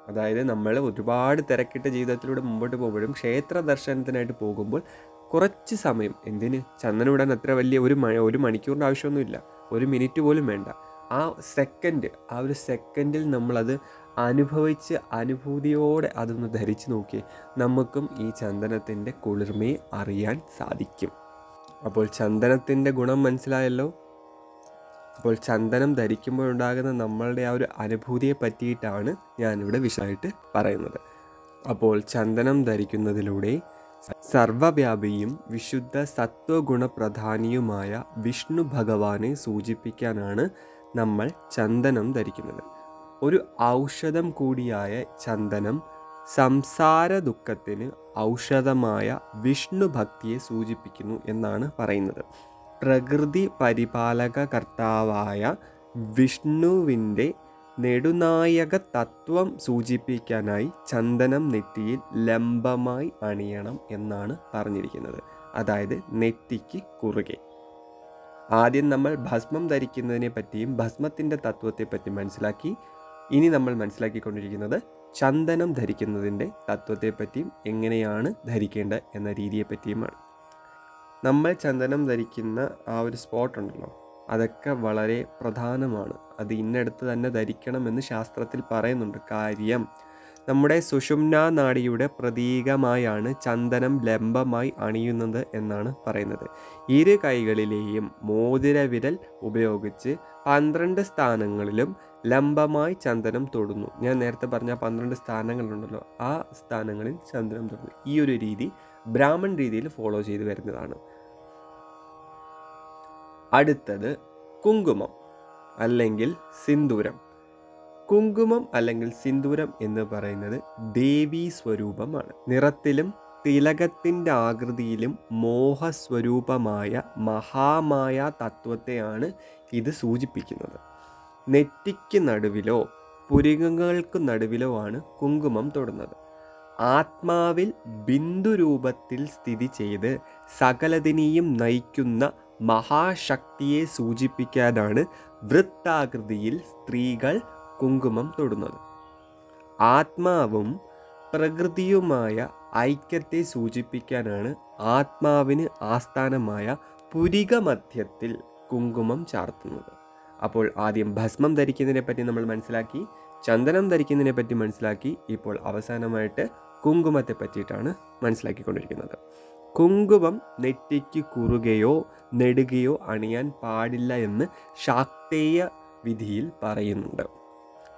അതായത് നമ്മൾ ഒരുപാട് തിരക്കിട്ട ജീവിതത്തിലൂടെ മുമ്പോട്ട് പോകുമ്പോഴും ക്ഷേത്ര ദർശനത്തിനായിട്ട് പോകുമ്പോൾ കുറച്ച് സമയം എന്തിന്? ചന്ദനം ഇടാൻ അത്ര വലിയ ഒരു മ ഒരു മണിക്കൂറിന്റെ ആവശ്യമൊന്നുമില്ല. ഒരു മിനിറ്റ് പോലും വേണ്ട. ആ സെക്കൻഡ് ആ ഒരു സെക്കൻഡിൽ നമ്മളത് അനുഭവിച്ച് അനുഭൂതിയോടെ അതൊന്ന് ധരിച്ചു നോക്കി നമുക്കും ഈ ചന്ദനത്തിന്റെ കുളിർമയെ അറിയാൻ സാധിക്കും. അപ്പോൾ ചന്ദനത്തിന്റെ ഗുണം മനസ്സിലായല്ലോ? അപ്പോൾ ചന്ദനം ധരിക്കുമ്പോഴുണ്ടാകുന്ന നമ്മളുടെ ആ ഒരു അനുഭൂതിയെ പറ്റിയിട്ടാണ് ഞാനിവിടെ വിശദമായിട്ട് പറയുന്നത്. അപ്പോൾ ചന്ദനം ധരിക്കുന്നതിലൂടെ സർവവ്യാപിയും വിശുദ്ധ സത്വഗുണപ്രധാനിയുമായ വിഷ്ണു ഭഗവാനെ സൂചിപ്പിക്കാനാണ് നമ്മൾ ചന്ദനം ധരിക്കുന്നത്. ഒരു ഔഷധം കൂടിയായ ചന്ദനം സംസാര ദുഃഖത്തിന് ഔഷധമായ വിഷ്ണു ഭക്തിയെ സൂചിപ്പിക്കുന്നു എന്നാണ് പറയുന്നത്. പ്രകൃതി പരിപാലക കർത്താവായ വിഷ്ണുവിന്റെ നെടുനായക തത്വം സൂചിപ്പിക്കാനായി ചന്ദനം നെറ്റിയിൽ ലംബമായി അണിയണം എന്നാണ് പറഞ്ഞിരിക്കുന്നത്. അതായത് നെറ്റിക്ക് കുറുകെ. ആദ്യം നമ്മൾ ഭസ്മം ധരിക്കുന്നതിനെ പറ്റിയും ഭസ്മത്തിന്റെ തത്വത്തെപ്പറ്റി മനസ്സിലാക്കി. ഇനി നമ്മൾ മനസ്സിലാക്കിക്കൊണ്ടിരിക്കുന്നത് ചന്ദനം ധരിക്കുന്നതിന്റെ തത്വത്തെപ്പറ്റിയും എങ്ങനെയാണ് ധരിക്കേണ്ടത് എന്ന രീതിയെപ്പറ്റിയുമാണ്. നമ്മൾ ചന്ദനം ധരിക്കുന്ന ആ ഒരു സ്പോട്ട് ഉണ്ടല്ലോ അതൊക്കെ വളരെ പ്രധാനമാണ്. അത് ഇന്നടുത്ത് തന്നെ ധരിക്കണമെന്ന് ശാസ്ത്രത്തിൽ പറയുന്നുണ്ട്. കാര്യം നമ്മുടെ സുഷുമ്ന നാടിയുടെ പ്രതീകമായാണ് ചന്ദനം ലംബമായി അണിയുന്നത് എന്നാണ് പറയുന്നത്. ഇരു കൈകളിലെയും മോതിരവിരൽ ഉപയോഗിച്ച് പന്ത്രണ്ട് സ്ഥാനങ്ങളിലും ലംബമായി ചന്ദനം തൊടുന്നു. ഞാൻ നേരത്തെ പറഞ്ഞ പന്ത്രണ്ട് സ്ഥാനങ്ങളുണ്ടല്ലോ ആ സ്ഥാനങ്ങളിൽ ചന്ദനം തൊടുന്നു. ഈ ഒരു രീതി ബ്രാഹ്മൺ രീതിയിൽ ഫോളോ ചെയ്തു വരുന്നതാണ്. അടുത്തത് കുങ്കുമം അല്ലെങ്കിൽ സിന്ദൂരം. കുങ്കുമം അല്ലെങ്കിൽ സിന്ദൂരം എന്ന് പറയുന്നത് ദേവീ സ്വരൂപമാണ്. നിറത്തിലും തിലകത്തിന്റെ ആകൃതിയിലും മോഹസ്വരൂപമായ മഹാമായ തത്വത്തെയാണ് ഇത് സൂചിപ്പിക്കുന്നത്. നെറ്റിക്ക് നടുവിലോ പുരികങ്ങൾക്ക് നടുവിലോ ആണ് കുങ്കുമം തൊടുന്നത്. ആത്മാവിൽ ബിന്ദുരൂപത്തിൽ സ്ഥിതി ചെയ്ത് സകലതിനെയും നയിക്കുന്ന മഹാശക്തിയെ സൂചിപ്പിക്കാനാണ് വൃത്താകൃതിയിൽ സ്ത്രീകൾ കുങ്കുമം തൊടുന്നത്. ആത്മാവും പ്രകൃതിയുമായ ഐക്യത്തെ സൂചിപ്പിക്കാനാണ് ആത്മാവിന് ആസ്ഥാനമായ പുരിക മധ്യത്തിൽ കുങ്കുമം ചാർത്തുന്നത്. അപ്പോൾ ആദ്യം ഭസ്മം ധരിക്കുന്നതിനെ പറ്റി നമ്മൾ മനസ്സിലാക്കി ചന്ദനം ധരിക്കുന്നതിനെ പറ്റി മനസ്സിലാക്കി ഇപ്പോൾ അവസാനമായിട്ട് കുങ്കുമത്തെ പറ്റിയിട്ടാണ് മനസ്സിലാക്കിക്കൊണ്ടിരിക്കുന്നത്. കുങ്കുമം നെറ്റിക്ക് കുറുകയോ നെടുകയോ അണിയാൻ പാടില്ല എന്ന് ശാക്തേയ വിധിയിൽ പറയുന്നുണ്ട്.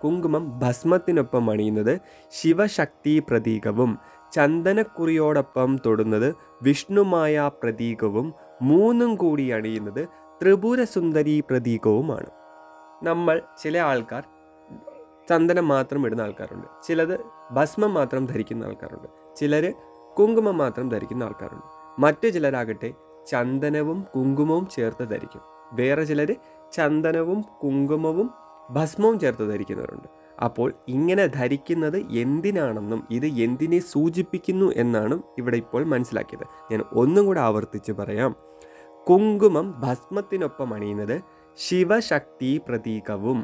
കുങ്കുമം ഭസ്മത്തിനൊപ്പം അണിയുന്നത് ശിവശക്തി പ്രതീകവും ചന്ദനക്കുറിയോടൊപ്പം തൊടുന്നത് വിഷ്ണുമായ പ്രതീകവും മൂന്നും കൂടി അണിയുന്നത് ത്രിപുരസുന്ദരി പ്രതീകവുമാണ്. നമ്മൾ ചില ആൾക്കാർ ചന്ദനം മാത്രം ഇടുന്ന ആൾക്കാരുണ്ട്. ചിലത് ഭസ്മം മാത്രം ധരിക്കുന്ന ആൾക്കാരുണ്ട്. ചിലർ കുങ്കുമം മാത്രം ധരിക്കുന്ന ആൾക്കാരുണ്ട്. മറ്റു ചിലരാകട്ടെ ചന്ദനവും കുങ്കുമവും ചേർത്ത് ധരിക്കും. വേറെ ചിലർ ചന്ദനവും കുങ്കുമവും ഭസ്മവും ചേർത്ത് ധരിക്കുന്നവരുണ്ട്. അപ്പോൾ ഇങ്ങനെ ധരിക്കുന്നത് എന്തിനാണെന്നും ഇത് എന്തിനെ സൂചിപ്പിക്കുന്നു എന്നാണ് ഇവിടെ ഇപ്പോൾ മനസ്സിലാക്കിയത്. ഞാൻ ഒന്നും കൂടെ ആവർത്തിച്ച് പറയാം. കുങ്കുമം ഭസ്മത്തിനൊപ്പം അണിയുന്നത് ശിവശക്തി പ്രതീകവും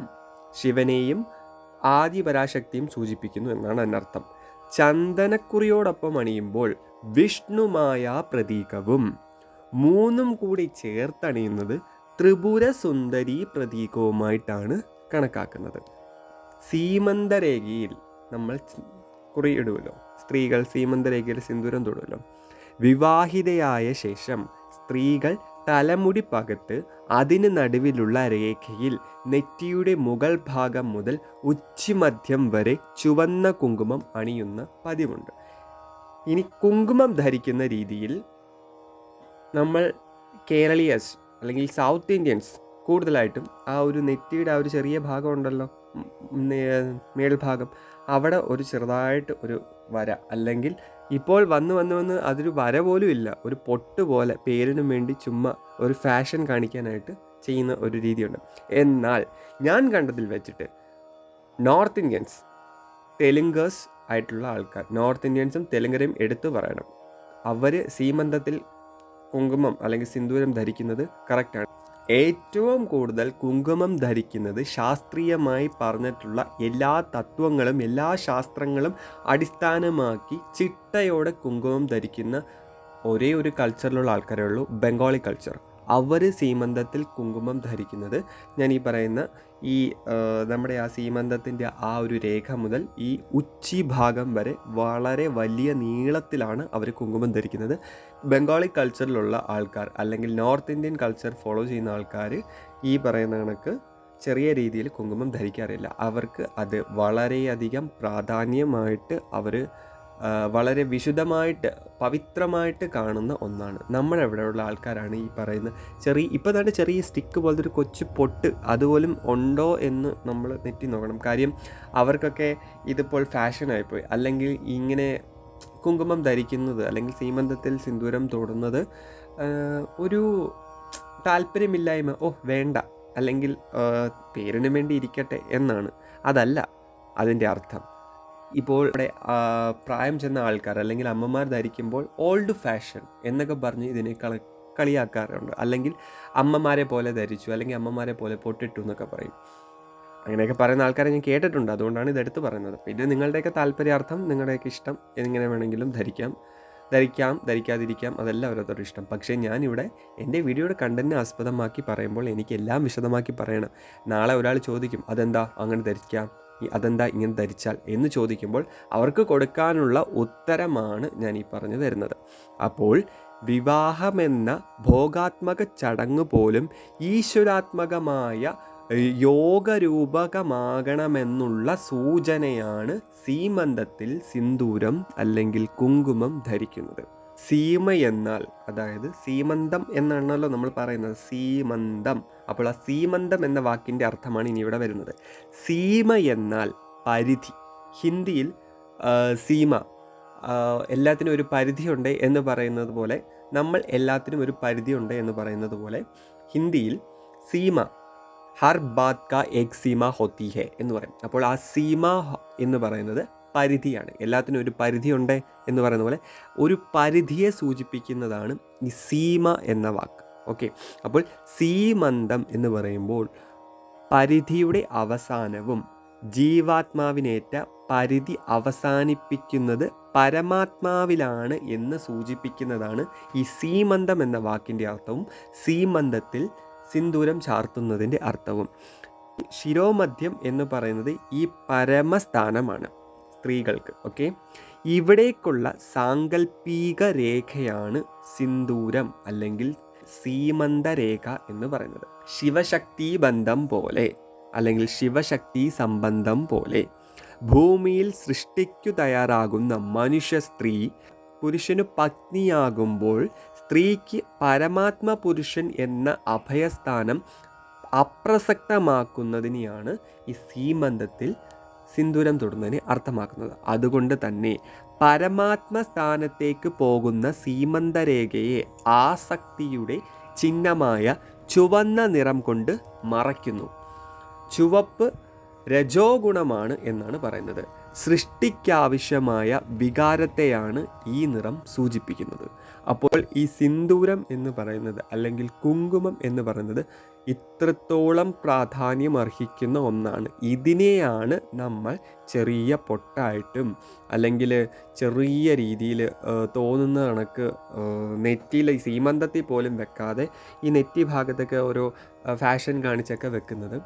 ശിവനെയും ആദിപരാശക്തിയും സൂചിപ്പിക്കുന്നു എന്നാണ് അതിനർത്ഥം. ചന്ദനക്കുറിയോടൊപ്പം അണിയുമ്പോൾ വിഷ്ണുമായ പ്രതീകവും മൂന്നും കൂടി ചേർത്തണിയുന്നത് ത്രിപുര സുന്ദരി പ്രതീകവുമായിട്ടാണ് കണക്കാക്കുന്നത്. സീമന്തരേഖയിൽ നമ്മൾ കുറിയിടുമല്ലോ സ്ത്രീകൾ സീമന്തരേഖയിൽ സിന്ദൂരം തൊടുമല്ലോ വിവാഹിതയായ ശേഷം സ്ത്രീകൾ തലമുടി പകത്ത് അതിന് നടുവിലുള്ള രേഖയിൽ നെറ്റിയുടെ മുകൾ ഭാഗം മുതൽ ഉച്ചിമധ്യം വരെ ചുവന്ന കുങ്കുമം അണിയുന്ന പതിവുണ്ട്. ഇനി കുങ്കുമം ധരിക്കുന്ന രീതിയിൽ നമ്മൾ കേരളീയസ് അല്ലെങ്കിൽ സൗത്ത് ഇന്ത്യൻസ് കൂടുതലായിട്ടും ആ ഒരു നെറ്റിയുടെ ആ ഒരു ചെറിയ ഭാഗം ഉണ്ടല്ലോ മേൽഭാഗം. അവിടെ ഒരു ചെറുതായിട്ട് ഒരു വര. അല്ലെങ്കിൽ ഇപ്പോൾ വന്ന് വന്ന് വന്ന് അതൊരു വര പോലും ഇല്ല. ഒരു പൊട്ട് പോലെ പേരിനും വേണ്ടി ചുമ്മാ ഒരു ഫാഷൻ കാണിക്കാനായിട്ട് ചെയ്യുന്ന ഒരു രീതിയുണ്ട്. എന്നാൽ ഞാൻ കണ്ടതിൽ വെച്ചിട്ട് നോർത്ത് ഇന്ത്യൻസ് തെലുങ്കേഴ്സ് ആയിട്ടുള്ള ആൾക്കാർ നോർത്ത് ഇന്ത്യൻസും തെലുങ്കരെയും എടുത്തു പറയണം. അവർ സീമന്തത്തിൽ കുങ്കുമം അല്ലെങ്കിൽ സിന്ദൂരം ധരിക്കുന്നത് കറക്റ്റാണ് ഏറ്റവും കൂടുതൽ കുങ്കുമം ധരിക്കുന്നത് ശാസ്ത്രീയമായി പറഞ്ഞിട്ടുള്ള എല്ലാ തത്വങ്ങളും എല്ലാ ശാസ്ത്രങ്ങളും അടിസ്ഥാനമാക്കി ചിട്ടയോടെ കുങ്കുമം ധരിക്കുന്ന ഒരേ ഒരു കൾച്ചറിലുള്ള ആൾക്കാരേ ഉള്ളൂ ബംഗാളി കൾച്ചർ അവർ സീമന്തത്തിൽ കുങ്കുമം ധരിക്കുന്നത്. ഞാൻ ഈ പറയുന്ന ഈ നമ്മുടെ ആ സീമന്തത്തിന്റെ ആ ഒരു രേഖ മുതൽ ഈ ഉച്ചി ഭാഗം വരെ വളരെ വലിയ നീളത്തിലാണ് അവർ കുങ്കുമം ധരിക്കുന്നത്. ബംഗാളി കൾച്ചറിലുള്ള ആൾക്കാർ അല്ലെങ്കിൽ നോർത്ത് ഇന്ത്യൻ കൾച്ചർ ഫോളോ ചെയ്യുന്ന ആൾക്കാർ ഈ പറയുന്ന കണക്ക് ചെറിയ രീതിയിൽ കുങ്കുമം ധരിക്കാറില്ല. അവർക്ക് അത് വളരെയധികം പ്രാധാന്യമായിട്ട് അവർ വളരെ വിശുദ്ധമായിട്ട് പവിത്രമായിട്ട് കാണുന്ന ഒന്നാണ്. നമ്മളെവിടെയുള്ള ആൾക്കാരാണ് ഈ പറയുന്ന ചെറിയ ഇപ്പോൾ തന്നെ ചെറിയ സ്റ്റിക്ക് പോലത്തെ ഒരു കൊച്ചു പൊട്ട് അതുപോലും ഉണ്ടോ എന്ന് നമ്മൾ നെറ്റി നോക്കണം. കാര്യം അവർക്കൊക്കെ ഇതിപ്പോൾ ഫാഷനായിപ്പോയി അല്ലെങ്കിൽ ഇങ്ങനെ കുങ്കുമം ധരിക്കുന്നത് അല്ലെങ്കിൽ സീമന്തത്തിൽ സിന്ദൂരം തൊടുന്നത് ഒരു താല്പര്യമില്ലായ്മ ഓ വേണ്ട അല്ലെങ്കിൽ പേരിന് വേണ്ടി ഇരിക്കട്ടെ എന്നാണ്. അതല്ല അതിന്റെ അർത്ഥം. ഇപ്പോൾ ഇവിടെ പ്രായം ചെന്ന ആൾക്കാർ അല്ലെങ്കിൽ അമ്മമാർ ധരിക്കുമ്പോൾ ഓൾഡ് ഫാഷൻ എന്നൊക്കെ പറഞ്ഞ് ഇതിനെ കള കളിയാക്കാറുണ്ട്. അല്ലെങ്കിൽ അമ്മമാരെ പോലെ ധരിച്ചു അല്ലെങ്കിൽ അമ്മമാരെ പോലെ പൊട്ടിട്ടു എന്നൊക്കെ പറയും. അങ്ങനെയൊക്കെ പറയുന്ന ആൾക്കാരെ ഞാൻ കേട്ടിട്ടുണ്ട്. അതുകൊണ്ടാണ് ഇതെടുത്ത് പറയുന്നത്. പിന്നെ നിങ്ങളുടെയൊക്കെ താല്പര്യാർത്ഥം നിങ്ങളുടെയൊക്കെ ഇഷ്ടം എങ്ങനെ വേണമെങ്കിലും ധരിക്കാം. ധരിക്കാം ധരിക്കാതിരിക്കാം അതെല്ലാം ഓരോരുത്തരുടെ ഇഷ്ടം. പക്ഷേ ഞാനിവിടെ എന്റെ വീഡിയോയുടെ കണ്ടന്റ് ആസ്പദമാക്കി പറയുമ്പോൾ എനിക്ക് എല്ലാം വിശദമാക്കി പറയണം. നാളെ ഒരാൾ ചോദിക്കും അതെന്താ? അങ്ങനെ ധരിക്കാം. അതെന്താ ഇങ്ങനെ ധരിച്ചാൽ എന്ന് ചോദിക്കുമ്പോൾ അവർക്ക് കൊടുക്കാനുള്ള ഉത്തരമാണ് ഞാൻ ഈ പറഞ്ഞു തരുന്നത്. അപ്പോൾ വിവാഹമെന്ന ഭോഗാത്മക ചടങ്ങ് പോലും ഈശ്വരാത്മകമായ യോഗരൂപകമാകണമെന്നുള്ള സൂചനയാണ് സീമന്തത്തിൽ സിന്ദൂരം അല്ലെങ്കിൽ കുങ്കുമം ധരിക്കുന്നത്. സീമ എന്നാൽ അതായത് സീമന്തം എന്നാണല്ലോ നമ്മൾ പറയുന്നത്. സീമന്തം. അപ്പോൾ ആ സീമന്തം എന്ന വാക്കിന്റെ അർത്ഥമാണ് ഇനി ഇവിടെ വരുന്നത്. സീമ എന്നാൽ പരിധി. ഹിന്ദിയിൽ സീമ. എല്ലാത്തിനും ഒരു പരിധിയുണ്ട് എന്ന് പറയുന്നത് പോലെ നമ്മൾ എല്ലാത്തിനും ഒരു പരിധിയുണ്ട് എന്ന് പറയുന്നത് പോലെ ഹിന്ദിയിൽ സീമ ഹർ ബാത് കാ എക് സീമ ഹോത്തി ഹെ എന്ന് പറയും. അപ്പോൾ ആ സീമ എന്ന് പറയുന്നത് പരിധിയാണ്. എല്ലാത്തിനും ഒരു പരിധിയുണ്ട് എന്ന് പറയുന്ന പോലെ ഒരു പരിധിയെ സൂചിപ്പിക്കുന്നതാണ് ഈ സീമ എന്ന വാക്ക്. ഓക്കെ? അപ്പോൾ സീമന്തം എന്ന് പറയുമ്പോൾ പരിധിയുടെ അവസാനവും ജീവാത്മാവിനേറ്റ പരിധി അവസാനിപ്പിക്കുന്നത് പരമാത്മാവിലാണ് എന്ന് സൂചിപ്പിക്കുന്നതാണ് ഈ സീമന്തം എന്ന വാക്കിന്റെ അർത്ഥവും സീമന്തത്തിൽ സിന്ദൂരം ചാർത്തുന്നതിന്റെ അർത്ഥവും. ശിരോമധ്യം എന്ന് പറയുന്നത് ഈ പരമസ്ഥാനമാണ്. സ്ത്രീകൾക്ക് ഓക്കെ ഇവിടേക്കുള്ള സാങ്കല്പിക രേഖയാണ് സിന്ദൂരം അല്ലെങ്കിൽ സീമന്തരേഖ എന്ന് പറയുന്നത്. ശിവശക്തി ബന്ധം പോലെ അല്ലെങ്കിൽ ശിവശക്തി സംബന്ധം പോലെ ഭൂമിയിൽ സൃഷ്ടിക്കു തയ്യാറാകുന്ന മനുഷ്യ സ്ത്രീ പുരുഷനു പത്നിയാകുമ്പോൾ സ്ത്രീക്ക് പരമാത്മ പുരുഷൻ എന്ന അഭയസ്ഥാനം അപ്രസക്തമാക്കുന്നതിനെയാണ് ഈ സീമന്തത്തിൽ സിന്ദൂരം തൊടുന്നതിന് അർത്ഥമാക്കുന്നത്. അതുകൊണ്ട് തന്നെ പരമാത്മസ്ഥാനത്തേക്ക് പോകുന്ന സീമന്തരേഖയെ ആസക്തിയുടെ ചിഹ്നമായ ചുവന്ന നിറം കൊണ്ട് മറയ്ക്കുന്നു. ചുവപ്പ് രജോ ഗുണമാണ് എന്നാണ് പറയുന്നത്. സൃഷ്ടിക്കാവശ്യമായ വികാരത്തെയാണ് ഈ നിറം സൂചിപ്പിക്കുന്നത്. അപ്പോൾ ഈ സിന്ദൂരം എന്ന് പറയുന്നത് അല്ലെങ്കിൽ കുങ്കുമം എന്ന് പറയുന്നത് ഇത്രത്തോളം പ്രാധാന്യം അർഹിക്കുന്ന ഒന്നാണ്. ഇതിനെയാണ് നമ്മൾ ചെറിയ പൊട്ടായിട്ടും അല്ലെങ്കിൽ ചെറിയ രീതിയിൽ തോന്നുന്ന കണക്ക് നെറ്റിയിൽ സീമന്തത്തിൽ പോലും വെക്കാതെ ഈ നെറ്റി ഭാഗത്തൊക്കെ ഓരോ ഫാഷൻ കാണിച്ചൊക്കെ വെക്കുന്നത്.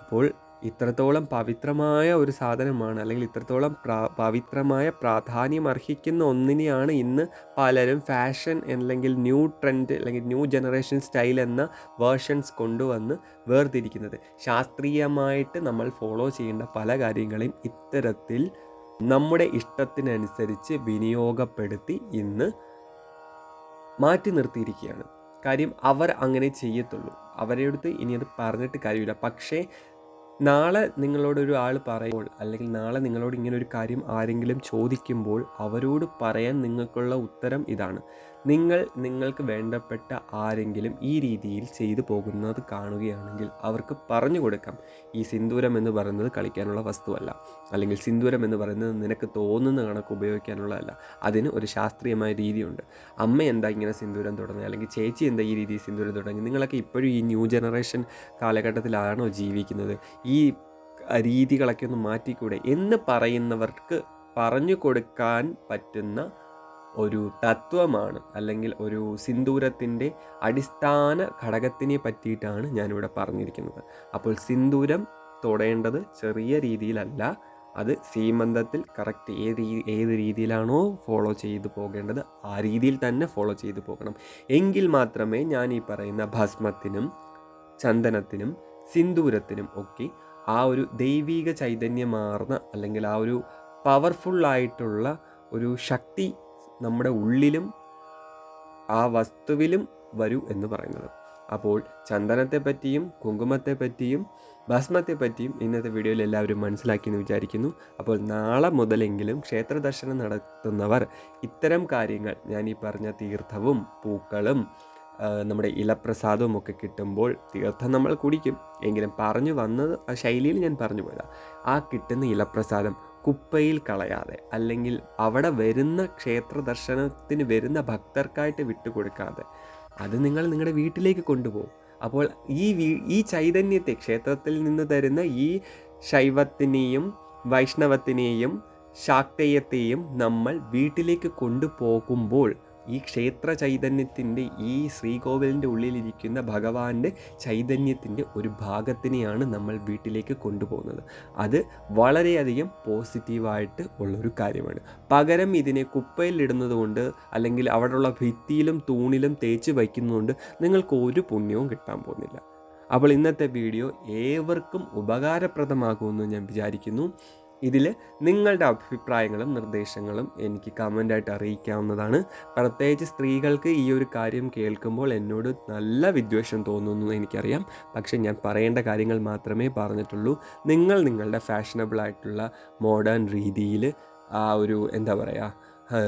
അപ്പോൾ ഇത്രത്തോളം പവിത്രമായ ഒരു സാധനമാണ് അല്ലെങ്കിൽ ഇത്രത്തോളം പ്രാ പവിത്രമായ പ്രാധാന്യം അർഹിക്കുന്ന ഒന്നിനെയാണ് ഇന്ന് പലരും ഫാഷൻ അല്ലെങ്കിൽ ന്യൂ ട്രെൻഡ് അല്ലെങ്കിൽ ന്യൂ ജനറേഷൻ സ്റ്റൈൽ എന്ന വേർഷൻസ് കൊണ്ടുവന്ന് വേർതിരിക്കുന്നത്. ശാസ്ത്രീയമായിട്ട് നമ്മൾ ഫോളോ ചെയ്യേണ്ട പല കാര്യങ്ങളെയും ഇത്തരത്തിൽ നമ്മുടെ ഇഷ്ടത്തിനനുസരിച്ച് വിനിയോഗപ്പെടുത്തി ഇന്ന് മാറ്റി നിർത്തിയിരിക്കുകയാണ്. കാര്യം അവർ അങ്ങനെ ചെയ്യത്തുള്ളൂ. അവരെ അടുത്ത് ഇനി അത് പറഞ്ഞിട്ട് കാര്യമില്ല. പക്ഷേ നാളെ നിങ്ങളോടൊരു ആൾ പറയുമ്പോൾ അല്ലെങ്കിൽ നാളെ നിങ്ങളോട് ഇങ്ങനെ ഒരു കാര്യം ആരെങ്കിലും ചോദിക്കുമ്പോൾ അവരോട് പറയാൻ നിങ്ങൾക്കുള്ള ഉത്തരം ഇതാണ്. നിങ്ങൾ നിങ്ങൾക്ക് വേണ്ടപ്പെട്ട ആരെങ്കിലും ഈ രീതിയിൽ ചെയ്തു പോകുന്നത് കാണുകയാണെങ്കിൽ അവർക്ക് പറഞ്ഞു കൊടുക്കാം. ഈ സിന്ദൂരം എന്ന് പറയുന്നത് കളിക്കാനുള്ള വസ്തുവല്ല. അല്ലെങ്കിൽ സിന്ദൂരം എന്ന് പറയുന്നത് നിനക്ക് തോന്നുന്ന കണക്ക് ഉപയോഗിക്കാനുള്ളതല്ല. അതിന് ഒരു ശാസ്ത്രീയമായ രീതിയുണ്ട്. അമ്മ എന്താ ഇങ്ങനെ സിന്ദൂരം തുടങ്ങി അല്ലെങ്കിൽ ചേച്ചി എന്താ ഈ രീതിയിൽ സിന്ദൂരം തുടങ്ങി നിങ്ങളൊക്കെ ഇപ്പോഴും ഈ ന്യൂ ജനറേഷൻ കാലഘട്ടത്തിലാണോ ജീവിക്കുന്നത്? ഈ രീതികളൊക്കെ ഒന്ന് മാറ്റിക്കൂടെ? എന്ന് പറയുന്നവർക്ക് പറഞ്ഞു കൊടുക്കാൻ പറ്റുന്ന ഒരു തത്വമാണ് അല്ലെങ്കിൽ ഒരു സിന്ദൂരത്തിന്റെ അടിസ്ഥാന ഘടകത്തിനെ പറ്റിയിട്ടാണ് ഞാനിവിടെ പറഞ്ഞിരിക്കുന്നത്. അപ്പോൾ സിന്ദൂരം തൊടേണ്ടത് ചെറിയ രീതിയിലല്ല അത് സീമന്തത്തിൽ കറക്റ്റ് ഏത് ഏത് രീതിയിലാണോ ഫോളോ ചെയ്തു പോകേണ്ടത് ആ രീതിയിൽ തന്നെ ഫോളോ ചെയ്തു പോകണം. എങ്കിൽ മാത്രമേ ഞാൻ ഈ പറയുന്ന ഭസ്മത്തിനും ചന്ദനത്തിനും സിന്ദൂരത്തിനും ഒക്കെ ആ ഒരു ദൈവീക ചൈതന്യമാർന്ന അല്ലെങ്കിൽ ആ ഒരു പവർഫുള്ളായിട്ടുള്ള ഒരു ശക്തി നമ്മുടെ ഉള്ളിലും ആ വസ്തുവിലും വരൂ എന്ന് പറയുന്നത്. അപ്പോൾ ചന്ദനത്തെ പറ്റിയും കുങ്കുമത്തെ പറ്റിയും ഭസ്മത്തെ പറ്റിയും ഇന്നത്തെ വീഡിയോയിൽ എല്ലാവരും മനസ്സിലാക്കി എന്ന് വിചാരിക്കുന്നു. അപ്പോൾ നാളെ മുതലെങ്കിലും ക്ഷേത്ര ദർശനം നടത്തുന്നവർ ഇത്തരം കാര്യങ്ങൾ ഞാൻ ഈ പറഞ്ഞ തീർത്ഥവും പൂക്കളും നമ്മുടെ ഇലപ്രസാദവും ഒക്കെ കിട്ടുമ്പോൾ തീർത്ഥം നമ്മൾ കുടിക്കും. എങ്കിലും പറഞ്ഞു വന്നത് ആ ശൈലിയിൽ ഞാൻ പറഞ്ഞു പോയതാണ് ആ കിട്ടുന്ന ഇലപ്രസാദം കുപ്പയിൽ കളയാതെ അല്ലെങ്കിൽ അവിടെ വരുന്ന ക്ഷേത്ര ദർശനത്തിന് വരുന്ന ഭക്തർക്കായിട്ട് വിട്ടുകൊടുക്കാതെ അത് നിങ്ങൾ നിങ്ങളുടെ വീട്ടിലേക്ക് കൊണ്ടുപോകും. അപ്പോൾ ഈ ഈ ചൈതന്യത്തെ ക്ഷേത്രത്തിൽ നിന്ന് തരുന്ന ഈ ശൈവത്തിനെയും വൈഷ്ണവത്തിനെയും ശാക്തേയത്തെയും നമ്മൾ വീട്ടിലേക്ക് കൊണ്ടുപോകുമ്പോൾ ഈ ക്ഷേത്ര ചൈതന്യത്തിന്റെ ഈ ശ്രീകോവിലിന്റെ ഉള്ളിലിരിക്കുന്ന ഭഗവാന്റെ ചൈതന്യത്തിന്റെ ഒരു ഭാഗത്തിനെയാണ് നമ്മൾ വീട്ടിലേക്ക് കൊണ്ടുപോകുന്നത്. അത് വളരെയധികം പോസിറ്റീവായിട്ട് ഉള്ളൊരു കാര്യമാണ്. പകരം ഇതിനെ കുപ്പയിലിടുന്നത് കൊണ്ട് അല്ലെങ്കിൽ അവിടെയുള്ള ഭിത്തിയിലും തൂണിലും തേച്ച് വയ്ക്കുന്നതുകൊണ്ട് നിങ്ങൾക്ക് ഒരു പുണ്യവും കിട്ടാൻ പോകുന്നില്ല. അപ്പോൾ ഇന്നത്തെ വീഡിയോ ഏവർക്കും ഉപകാരപ്രദമാകുമെന്ന് ഞാൻ വിചാരിക്കുന്നു. ഇതിൽ നിങ്ങളുടെ അഭിപ്രായങ്ങളും നിർദ്ദേശങ്ങളും എനിക്ക് കമന്റായിട്ട് അറിയിക്കാവുന്നതാണ്. പ്രത്യേകിച്ച് സ്ത്രീകൾക്ക് ഈ ഒരു കാര്യം കേൾക്കുമ്പോൾ എന്നോട് നല്ല വിദ്വേഷം തോന്നുന്നു എനിക്കറിയാം. പക്ഷേ ഞാൻ പറയേണ്ട കാര്യങ്ങൾ മാത്രമേ പറഞ്ഞിട്ടുള്ളൂ. നിങ്ങൾ നിങ്ങളുടെ ഫാഷനബിളായിട്ടുള്ള മോഡേൺ രീതിയിൽ ആ ഒരു എന്താ പറയുക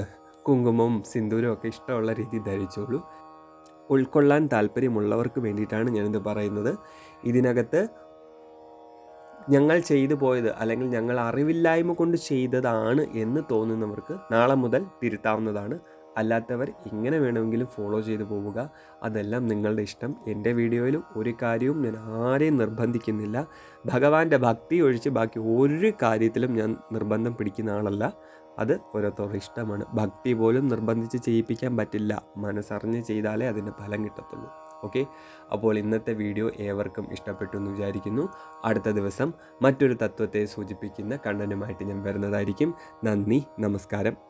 കുങ്കുമവും സിന്ദൂരവും ഒക്കെ ഇഷ്ടമുള്ള രീതി ധരിച്ചോളൂ. ഉൾക്കൊള്ളാൻ താല്പര്യമുള്ളവർക്ക് വേണ്ടിയിട്ടാണ് ഞാനിത് പറയുന്നത്. ഇതിനകത്ത് ഞങ്ങൾ ചെയ്തു പോയത് അല്ലെങ്കിൽ ഞങ്ങൾ അറിവില്ലായ്മ കൊണ്ട് ചെയ്തതാണ് എന്ന് തോന്നുന്നവർക്ക് നാളെ മുതൽ തിരുത്താവുന്നതാണ്. അല്ലാത്തവർ ഇങ്ങനെ വേണമെങ്കിലും ഫോളോ ചെയ്തു പോവുക. അതെല്ലാം നിങ്ങളുടെ ഇഷ്ടം. എന്റെ വീഡിയോയിൽ ഒരു കാര്യവും ഞാൻ ആരെയും നിർബന്ധിക്കുന്നില്ല. ഭഗവാന്റെ ഭക്തി ഒഴിച്ച് ബാക്കി ഒരു കാര്യത്തിലും ഞാൻ നിർബന്ധം പിടിക്കുന്ന ആളല്ല. അത് ഓരോരുത്തരുടെ ഇഷ്ടമാണ്. ഭക്തി പോലും നിർബന്ധിച്ച് ചെയ്യിപ്പിക്കാൻ പറ്റില്ല. മനസ്സറിഞ്ഞ് ചെയ്താലേ അതിന്റെ ഫലം കിട്ടത്തുള്ളൂ. ഓക്കെ? അപ്പോൾ ഇന്നത്തെ വീഡിയോ ഏവർക്കും ഇഷ്ടപ്പെട്ടു എന്ന് വിചാരിക്കുന്നു. അടുത്ത ദിവസം മറ്റൊരു തത്വത്തെ സൂചിപ്പിക്കുന്ന കണ്ണനുമായിട്ട് ഞാൻ വരുന്നതായിരിക്കും. നന്ദി നമസ്കാരം.